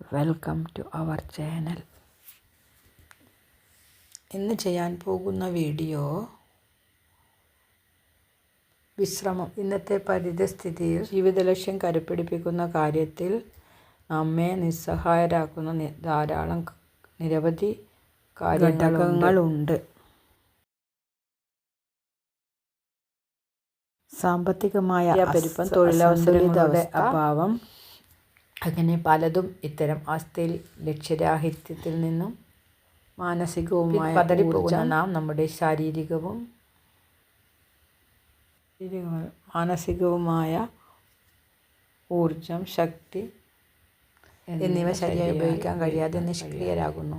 Welcome to our channel ഇന്ന് ചെയ്യാൻ പോകുന്ന വീഡിയോ വിശ്രമം. ഇന്നത്തെ പരിതസ്ഥിതിയിൽ ജീവിതലക്ഷ്യം കരുപ്പിടിപ്പിക്കുന്ന കാര്യത്തിൽ നമ്മെ നിസ്സഹായരാക്കുന്ന ധാരാളം നിരവധി ഘടകങ്ങളുണ്ട്. സാമ്പത്തികമായ പെരുപ്പം തൊഴിലവസരങ്ങളുടെ അഭാവം അങ്ങനെ പലതും ഇത്തരം അവസ്ഥയിൽ ലക്ഷ്യരാഹിത്യത്തിൽ നിന്നും മാനസികവുമായ പതറിപ്പോകുന്ന നാം നമ്മുടെ ശാരീരികവും മാനസികവുമായ ഊർജം ശക്തി എന്നിവ ശരിയായി ഉപയോഗിക്കാൻ കഴിയാതെ നിഷ്ക്രിയരാകുന്നു.